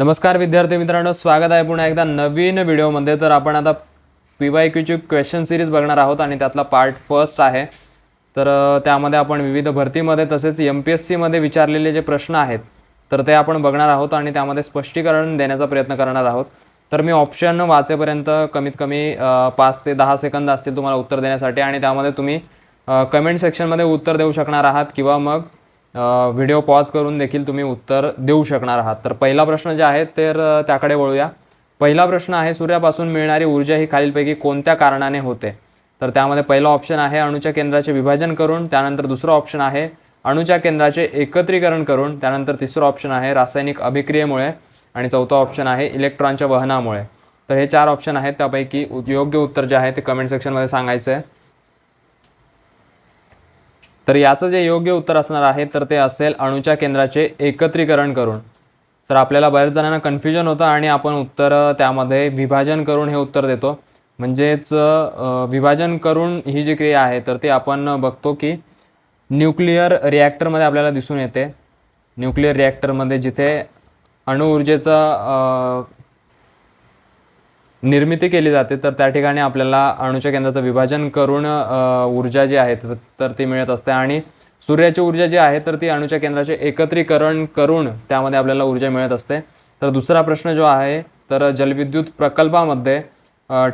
नमस्कार विद्यार्थी मित्रांनो स्वागत आहे पुन्हा एकदा नवीन व्हिडिओमध्ये. तर आपण आता पी वाय क्यूची क्वेश्चन सिरीज बघणार आहोत आणि त्यातला पार्ट फर्स्ट आहे. तर त्यामध्ये आपण विविध भरतीमध्ये तसेच एम पी एस सीमध्ये विचारलेले जे प्रश्न आहेत तर ते आपण बघणार आहोत आणि त्यामध्ये स्पष्टीकरण देण्याचा प्रयत्न करणार आहोत. तर मी ऑप्शन वाचेपर्यंत कमीत कमी पाच ते दहा सेकंद असतील तुम्हाला उत्तर देण्यासाठी आणि त्यामध्ये तुम्ही कमेंट सेक्शनमध्ये उत्तर देऊ शकणार आहात किंवा मग व्हिडिओ पॉज करून देखील तुम्ही उत्तर देऊ शकणार आहात. तर पहिला प्रश्न जे आहे तर त्याकडे वळूया. पहिला प्रश्न आहे सूर्यापासून मिळणारी ऊर्जा ही खालीलपैकी कोणत्या कारणाने होते? तर त्यामध्ये पहिला ऑप्शन आहे अणुच्या केंद्राचे विभाजन करून त्यानंतर दुसरं ऑप्शन आहे अणुच्या केंद्राचे एकत्रीकरण करून त्यानंतर तिसरं ऑप्शन आहे रासायनिक अभिक्रियेमुळे आणि चौथं ऑप्शन आहे इलेक्ट्रॉनच्या वहनामुळे. तर हे चार ऑप्शन आहेत त्यापैकी योग्य उत्तर जे आहे ते कमेंट सेक्शनमध्ये सांगायचं आहे तर याचं जे योग्य उत्तर असणार आहे तर ते असेल अणुच्या केंद्राचे एकत्रीकरण करून. तर आपल्याला बऱ्याच जणांना कन्फ्युजन होतं आणि आपण उत्तर त्यामध्ये विभाजन करून हे उत्तर देतो. म्हणजेच विभाजन करून ही जी क्रिया आहे तर ती आपण बघतो की न्यूक्लिअर रिॲक्टरमध्ये आपल्याला दिसून येते. न्यूक्लिअर रिॲक्टरमध्ये जिथे अणुऊर्जेचं निर्मिती केली जाते तर त्या ठिकाणी आपल्याला अणुच्या केंद्राचं विभाजन करून ऊर्जा जी आहे तर- ती मिळत असते. आणि सूर्याची ऊर्जा जी आहे तर ती अणुच्या केंद्राचे एकत्रीकरण करून त्यामध्ये आपल्याला ऊर्जा मिळत असते. तर दुसरा प्रश्न जो आहे तर जलविद्युत प्रकल्पामध्ये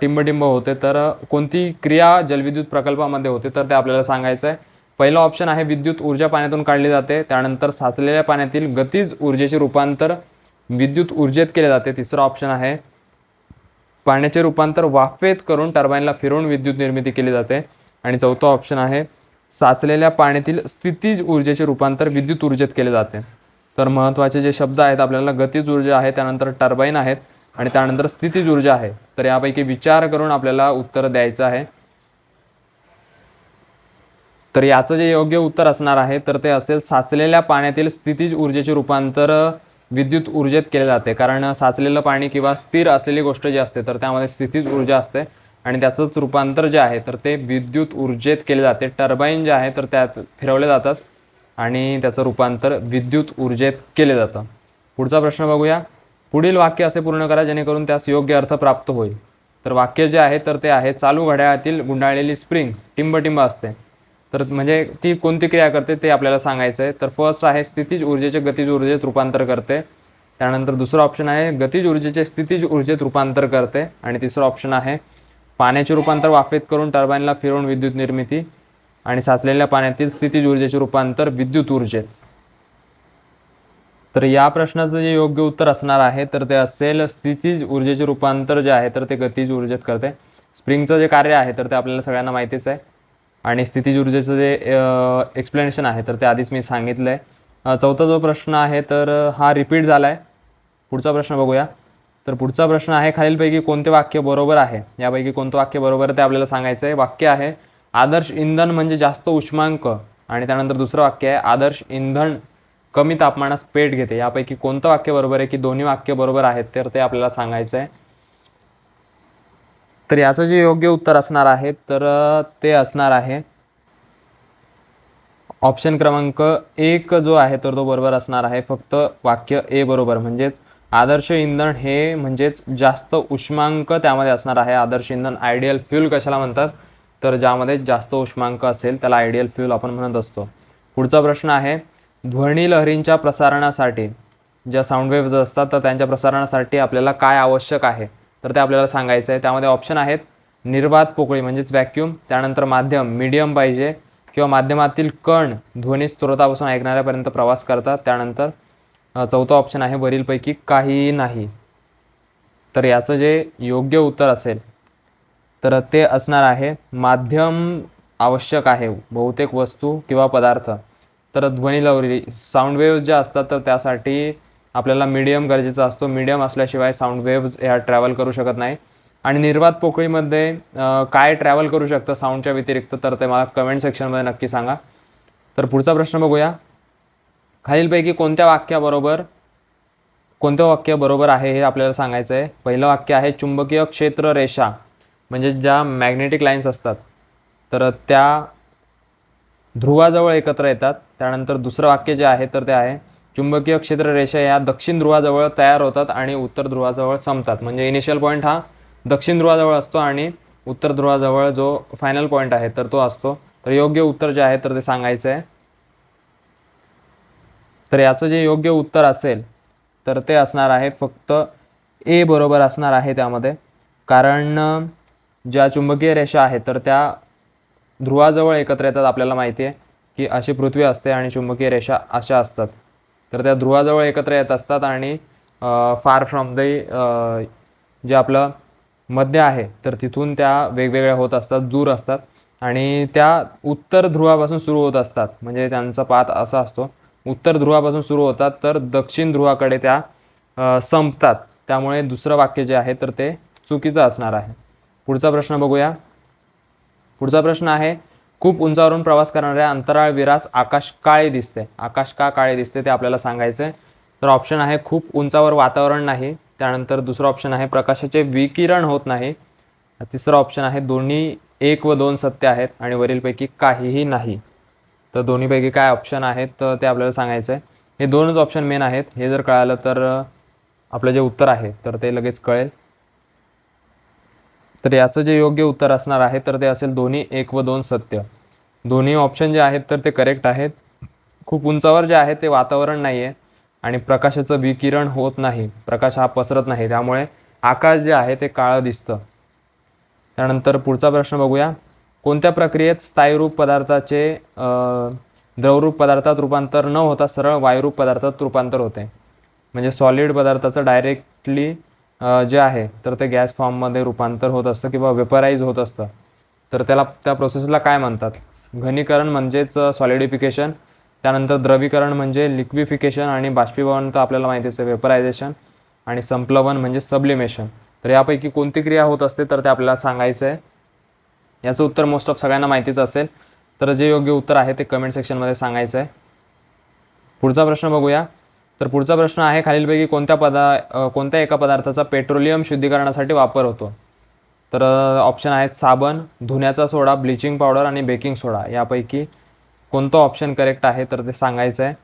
टिंबटिंब होते. तर कोणती क्रिया जलविद्युत प्रकल्पामध्ये होते तर ते आपल्याला सांगायचं आहे. पहिला ऑप्शन आहे विद्युत ऊर्जा पाण्यातून काढली जाते. त्यानंतर साचलेल्या पाण्यातील गतीज ऊर्जेचे रूपांतर विद्युत ऊर्जेत केले जाते. तिसरा ऑप्शन आहे पाण्याचे रूपांतर वाफेत करून टर्बाईनला फिरवून विद्युत निर्मिती केली जाते. आणि चौथा ऑप्शन आहे साचलेल्या पाण्यातील स्थितीज ऊर्जेचे रूपांतर विद्युत ऊर्जेत केले जाते. तर महत्त्वाचे जे शब्द आहेत आपल्याला गतीज ऊर्जा आहे त्यानंतर टर्बाईन आहेत आणि त्यानंतर स्थितीज ऊर्जा आहे. तर यापैकी विचार करून आपल्याला उत्तर द्यायचं आहे. तर याचं जे योग्य उत्तर असणार आहे तर ते असेल साचलेल्या पाण्यातील स्थितीज ऊर्जेचे रूपांतर विद्युत ऊर्जेत केले जाते. कारण साचलेलं पाणी किंवा स्थिर असलेली गोष्ट जी असते तर त्यामध्ये स्थितीच ऊर्जा असते आणि त्याचंच रूपांतर जे आहे तर ते विद्युत ऊर्जेत केले जाते. टर्बाईन जे आहे तर त्यात फिरवले जातात आणि त्याचं रूपांतर विद्युत ऊर्जेत केले जातं. पुढचा प्रश्न बघूया. पुढील वाक्य असे पूर्ण करा जेणेकरून त्यास योग्य अर्थ प्राप्त होईल. तर वाक्य जे आहे तर ते आहे चालू घड्याळातील गुंडाळलेली स्प्रिंग टिंबटिंब असते. तर म्हणजे ती कोणती क्रिया करते ते आपल्याला सांगायचं आहे. तर फर्स्ट आहे स्थितीज ऊर्जेचे गतीज ऊर्जेत रूपांतर करते. त्यानंतर दुसरं ऑप्शन आहे गतीज ऊर्जेचे स्थितीज ऊर्जेत रूपांतर करते. आणि तिसरं ऑप्शन आहे पाण्याचे रूपांतर वाफेत करून टर्बाईनला फिरवून विद्युत निर्मिती आणि साचलेल्या पाण्यातील स्थितीज ऊर्जेचे रूपांतर विद्युत ऊर्जेत. तर या प्रश्नाचं जे योग्य उत्तर असणार आहे तर ते असेल स्थितीज ऊर्जेचे रूपांतर जे आहे तर ते गतीज ऊर्जेत करते. स्प्रिंगचं जे कार्य आहे तर ते आपल्याला सगळ्यांना माहितीच आहे. आणि स्थितीज ऊर्जेचं जे एक्सप्लेनेशन आहे तर ते आधीच मी सांगितलं आहे चौथा जो प्रश्न आहे तर हा रिपीट झाला आहे पुढचा प्रश्न बघूया. तर पुढचा प्रश्न आहे खालीलपैकी कोणते वाक्य बरोबर आहे? यापैकी कोणतं वाक्य बरोबर आहे ते आपल्याला सांगायचं आहे वाक्य आहे आदर्श इंधन म्हणजे जास्त उष्मांक. आणि त्यानंतर दुसरं वाक्य आहे आदर्श इंधन कमी तापमानास पेट घेते. यापैकी कोणतं वाक्य बरोबर आहे की दोन्ही वाक्य बरोबर आहेत तर ते आपल्याला सांगायचं आहे तर याचं जे योग्य उत्तर असणार आहे तर ते असणार आहे. ऑप्शन क्रमांक एक जो आहे तर तो बरोबर असणार आहे. फक्त वाक्य ए बरोबर. म्हणजेच आदर्श इंधन हे म्हणजेच जास्त उष्मांक त्यामध्ये असणार आहे. आदर्श इंधन आयडियल फ्यूल कशाला म्हणतात? तर ज्यामध्ये जास्त उष्मांक असेल त्याला आयडियल फ्यूल आपण म्हणत असतो. पुढचा प्रश्न आहे ध्वनी लहरींच्या प्रसारणासाठी ज्या साऊंड वेव्ज असतात तर त्यांच्या प्रसारणासाठी आपल्याला काय आवश्यक आहे? तर ते आपल्याला सांगायचं आहे. त्यामध्ये ऑप्शन आहेत निर्वात पोकळी म्हणजेच व्हॅक्यूम त्यानंतर माध्यम मीडियम पाहिजे किंवा माध्यमातील कण ध्वनी स्त्रोतापासून ऐकणाऱ्यापर्यंत प्रवास करतात. त्यानंतर चौथा ऑप्शन आहे वरीलपैकी काहीही नाही. तर याचं जे योग्य उत्तर असेल तर ते असणार आहे माध्यम आवश्यक आहे बहुतेक वस्तू किंवा पदार्थ. तर ध्वनी लहरी साऊंड वेव्ह ज्या असतात तर त्यासाठी आपल्याला मीडियम गरजेचा असतो. मीडियम असल्याशिवाय साऊंड वेव्ज ह्या ट्रॅव्हल करू शकत नाही. आणि निर्वात पोकळीमध्ये काय ट्रॅव्हल करू शकतं साऊंडच्या व्यतिरिक्त तर ते मला कमेंट सेक्शनमध्ये नक्की सांगा. तर पुढचा प्रश्न बघूया. खालीलपैकी कोणत्या वाक्याबरोबर कोणतं वाक्य बरोबर आहे हे आपल्याला सांगायचं आहे पहिलं वाक्य आहे चुंबकीय क्षेत्र रेषा म्हणजे ज्या मॅग्नेटिक लाईन्स असतात. तर त्या ध्रुवाजवळ एकत्र येतात. त्यानंतर दुसरं वाक्य जे आहे तर ते आहे चुंबकीय क्षेत्र रेषा या दक्षिण ध्रुवाजवळ तयार होतात आणि उत्तर ध्रुवाजवळ संपतात. म्हणजे इनिशियल पॉईंट हा दक्षिण ध्रुवाजवळ असतो आणि उत्तर ध्रुवाजवळ जो फायनल पॉईंट आहे तर तो असतो. तर योग्य उत्तर जे आहे तर ते सांगायचं आहे. तर याचं जे योग्य उत्तर असेल तर ते असणार आहे फक्त ए बरोबर असणार आहे त्यामध्ये. कारण ज्या चुंबकीय रेषा आहेत तर त्या ध्रुवाजवळ एकत्र येतात आपल्याला माहिती आहे की अशी पृथ्वी असते आणि चुंबकीय रेषा अशा असतात. तर त्या ध्रुवाजवळ एकत्र येत असतात आणि फार फ्रॉम द जे आपलं मध्य आहे तर तिथून त्या वेगवेगळ्या होत असतात दूर असतात आणि त्या उत्तर ध्रुवापासून सुरू होत असतात. म्हणजे त्यांचा पाथ असा असतो उत्तर ध्रुवापासून सुरू होतात तर दक्षिण ध्रुवाकडे त्या संपतात. त्यामुळे दुसरं वाक्य जे आहे तर ते चुकीचं असणार आहे. पुढचा प्रश्न बघूया. पुढचा प्रश्न आहे खूप उंचावरून प्रवास करणाऱ्या अंतराळवीरास आकाश काळे दिसते. आकाश का काळे दिसते ते आपल्याला सांगायचं आहे तर ऑप्शन आहे खूप उंचावर वातावरण नाही. त्यानंतर दुसरं ऑप्शन आहे प्रकाशाचे विकिरण होत नाही. तिसरं ऑप्शन आहे दोन्ही एक व दोन सत्य आहेत आणि वरीलपैकी काहीही नाही. तर दोन्हीपैकी काय ऑप्शन आहेत तर ते आपल्याला सांगायचं आहे हे दोनच ऑप्शन मेन आहेत. हे जर कळालं तर आपलं जे उत्तर आहे तर ते लगेच कळेल. तर याचं जे योग्य उत्तर असणार आहे तर ते असेल दोन्ही एक व दोन सत्य. दोन्ही ऑप्शन जे आहेत तर ते करेक्ट आहेत. खूप उंचावर जे आहे ते वातावरण नाही आहे आणि प्रकाशाचं विकिरण होत नाही. प्रकाश हा पसरत नाही. त्यामुळे आकाश जे आहे ते काळं दिसतं. त्यानंतर पुढचा प्रश्न बघूया. कोणत्या प्रक्रियेत स्थायीरूप पदार्थाचे द्रवरूप पदार्थात रूपांतर न होता सरळ वायुरूप पदार्थात रूपांतर होते? म्हणजे सॉलिड पदार्थाचं डायरेक्टली जे आहे तर ते गॅस फॉर्ममध्ये रूपांतर होत असतं किंवा वेपराईज होत असतं. तर त्याला त्या प्रोसेसला काय म्हणतात? घनीकरण म्हणजेच सॉलिडिफिकेशन त्यानंतर द्रवीकरण म्हणजे लिक्विफिकेशन आणि बाष्पीभवन तर आपल्याला माहितीच आहे वेपरायझेशन आणि संप्लवन म्हणजे सब्लिमेशन तर यापैकी कोणती क्रिया होत असते तर ते आपल्याला सांगायचं आहे याचं उत्तर मोस्ट ऑफ सगळ्यांना माहितीच असेल. तर जे योग्य उत्तर आहे ते कमेंट सेक्शनमध्ये सांगायचं आहे पुढचा प्रश्न बघूया. तर पुढचा प्रश्न आहे खालीलपैकी कोणत्या पदा कोणत्या एका पदार्थाचा पेट्रोलियम शुद्धीकरणासाठी वापर होतो? तर ऑप्शन आहेत साबण धुण्याचा सोडा ब्लिचिंग पावडर आणि बेकिंग सोडा यापैकी कोणतं ऑप्शन करेक्ट आहे तर ते सांगायचं आहे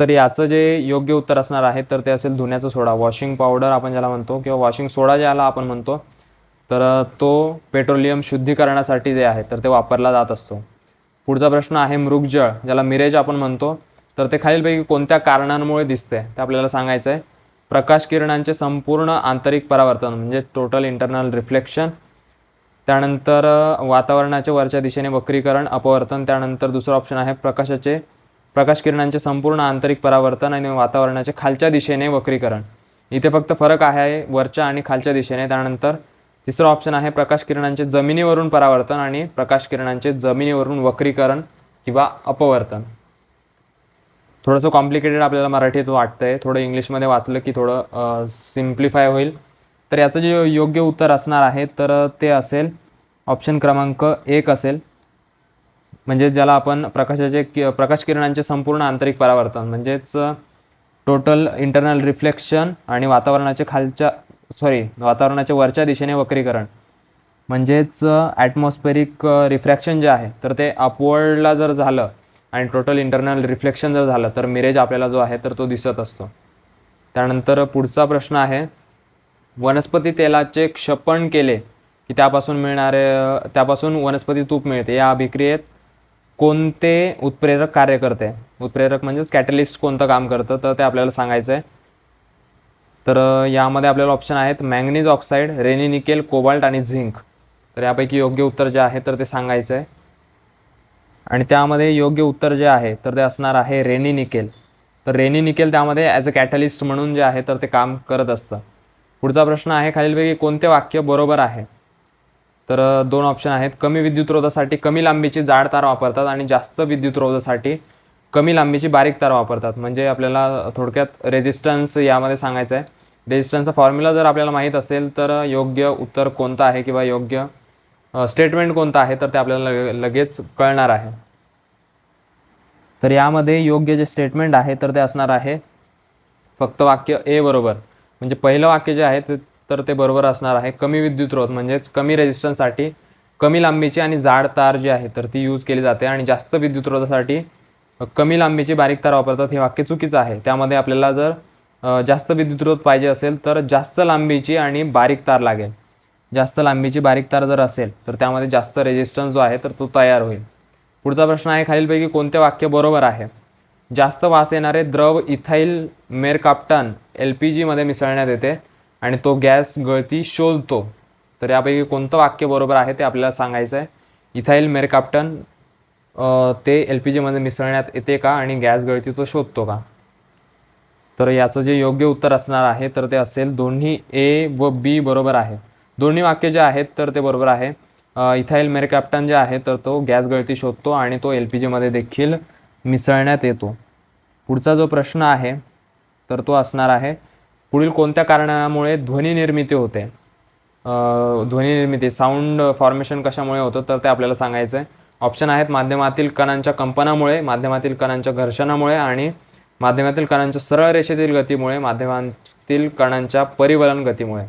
तर याचं जे योग्य उत्तर असणार आहे तर ते असेल धुण्याचा सोडा. वॉशिंग पावडर आपण ज्याला म्हणतो किंवा वॉशिंग सोडा ज्याला आपण म्हणतो तर तो पेट्रोलियम शुद्धीकरणासाठी जे आहे तर ते वापरला जात असतो. पुढचा प्रश्न आहे मृगजळ ज्याला मिरेज आपण म्हणतो. तर ते खालीलपैकी कोणत्या कारणांमुळे दिसते ते आपल्याला सांगायचं आहे प्रकाश किरणांचे संपूर्ण आंतरिक परावर्तन म्हणजे टोटल इंटरनल रिफ्लेक्शन त्यानंतर वातावरणाचे वरच्या दिशेने वक्रीकरण अपवर्तन त्यानंतर दुसरं ऑप्शन आहे प्रकाशाचे प्रकाश किरणांचे संपूर्ण आंतरिक परावर्तन आणि वातावरणाचे खालच्या दिशेने वक्रीकरण. इथे फक्त फरक आहे वरच्या आणि खालच्या दिशेने त्यानंतर तिसरं ऑप्शन आहे प्रकाश किरणांचे जमिनीवरून परावर्तन आणि प्रकाश किरणांचे जमिनीवरून वक्रीकरण किंवा अपवर्तन. थोडंसं कॉम्प्लिकेटेड आपल्याला मराठीत वाटतं आहे थोडं इंग्लिशमध्ये वाचलं की थोडं सिम्प्लिफाय होईल. तर याचं जे योग्य उत्तर असणार आहे तर ते असेल ऑप्शन क्रमांक एक असेल. म्हणजे ज्याला आपण प्रकाशाचे कि प्रकाश किरणांचे संपूर्ण आंतरिक परावर्तन म्हणजेच टोटल इंटरनल रिफ्लेक्शन आणि वातावरणाचे खालच्या सॉरी वातावरणाच्या वरच्या दिशेने वक्रीकरण. म्हणजेच ॲटमॉस्फेरिक रिफ्रॅक्शन जे आहे तर ते अपवर्डला जर झालं आणि टोटल इंटरनल रिफ्लेक्शन जर झालं तर मिरेज आपल्याला जो आहे तर तो दिसत असतो. त्यानंतर पुढचा प्रश्न आहे वनस्पती तेलाचे क्षपण केले की त्यापासून मिळणारे त्यापासून वनस्पती तूप मिळते. या अभिक्रियेत कोणते उत्प्रेरक कार्य करते? उत्प्रेरक म्हणजेच कॅटलिस्ट कोणतं काम करतं? तर ते आपल्याला सांगायचं आहे तर यामध्ये आपल्याला ऑप्शन आहेत manganese oxide Raney nickel cobalt आणि झिंक तर यापैकी योग्य उत्तर जे आहे तर ते सांगायचं आहे आणि त्यामध्ये योग्य उत्तर जे आहे तर ते असणार आहे रेनी निकेल. तर रेनी निकेल त्यामध्ये ॲज अ कॅटलिस्ट म्हणून जे आहे तर ते काम करत असतं. पुढचा प्रश्न आहे खालीलपैकी कोणते वाक्य बरोबर आहे? तर दोन ऑप्शन आहेत. कमी विद्युतरोधासाठी कमी लांबीची जाड तार वापरतात आणि जास्त विद्युतरोधासाठी कमी लांबीची बारीक तार वापरतात. म्हणजे आपल्याला थोडक्यात रेजिस्टन्स यामध्ये सांगायचं आहे रेजिस्टन्सचा फॉर्म्युला जर आपल्याला माहीत असेल तर योग्य उत्तर कोणतं आहे किंवा योग्य स्टेटमेंट कोणतं आहे तर ते आपल्याला लगेच कळणार आहे. तर यामध्ये योग्य जे स्टेटमेंट आहे तर ते असणार आहे. फक्त वाक्य ए बरोबर. म्हणजे पहिलं वाक्य जे आहे ते तर ते बरोबर असणार आहे. कमी विद्युतरोध म्हणजेच कमी रेजिस्टन्ससाठी कमी लांबीची आणि जाड तार जी आहे तर ती यूज केली जाते. आणि जास्त विद्युतरोधासाठी कमी लांबीची बारीक तार वापरतात हे वाक्य चुकीचं आहे. त्यामध्ये आपल्याला जर जास्त जास्त विद्युतरोध पाहिजे असेल तर जास्त लांबीची आणि बारीक तार लागेल. जास्त लांबीची बारीक तार जर असेल तर त्यामध्ये जास्त रेजिस्टन्स जो आहे तर तो तयार होईल. पुढचा प्रश्न आहे खालीलपैकी कोणते वाक्य बरोबर आहे? जास्त वास येणारे द्रव इथाईल मेरकाप्टन एल पी जीमध्ये मिसळण्यात येते आणि तो गॅस गळती शोधतो. तर यापैकी कोणतं वाक्य बरोबर आहे ते आपल्याला सांगायचं आहे. इथाईल मेरकाप्टन ते एल पी जीमध्ये मिसळण्यात येते का आणि गॅस गळती तो शोधतो का? तर याचं जे योग्य उत्तर असणार आहे तर ते असेल दोन्ही ए व बी बरोबर आहे. दोन्ही वाक्य जे आहेत तर ते बरोबर आहे. अ, इथाईल मेरकॅप्टन जे आहे तर तो गॅस गळती शोधतो आणि तो एल पी जीमध्ये देखील मिसळण्यात येतो. पुढचा जो प्रश्न आहे तर तो असणार आहे पुढील कोणत्या कारणामुळे ध्वनी निर्मिती होते? ध्वनी निर्मिती साऊंड फॉर्मेशन कशामुळे होतं तर ते आपल्याला सांगायचं आहे. ऑप्शन आहेत माध्यमातील कणांच्या कंपनामुळे माध्यमातील कणांच्या घर्षणामुळे आणि माध्यमातील कणांच्या सरळ रेषेतील गतीमुळे माध्यमातील कणांच्या परिवलन गतीमुळे.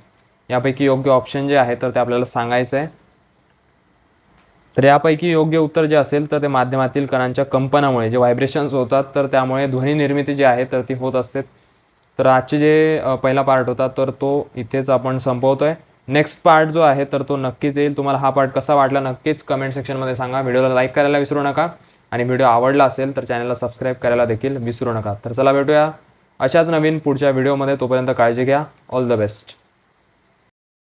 यापैकी योग्य ऑप्शन जे आहे तर ते आपल्याला सांगायचं आहे. तर यापैकी योग्य उत्तर जे असेल तर ते माध्यमातील कणांच्या कंपनामुळे जे व्हायब्रेशन्स होतात तर त्यामुळे ध्वनी निर्मिती जी आहे तर ती होत असते. तर आजचे जे पहिला पार्ट होता तर तो इथेच आपण संपवतो आहे नेक्स्ट पार्ट जो आहे तर तो नक्कीच येईल. तुम्हाला हा पार्ट कसा वाटला नक्कीच कमेंट सेक्शनमध्ये सांगा. व्हिडिओला लाईक करायला विसरू नका. आणि व्हिडिओ आवडला असेल तर चॅनलला सबस्क्राईब करायला देखील विसरू नका. तर चला भेटूया अशाच नवीन पुढच्या व्हिडिओमध्ये तोपर्यंत काळजी घ्या. All the best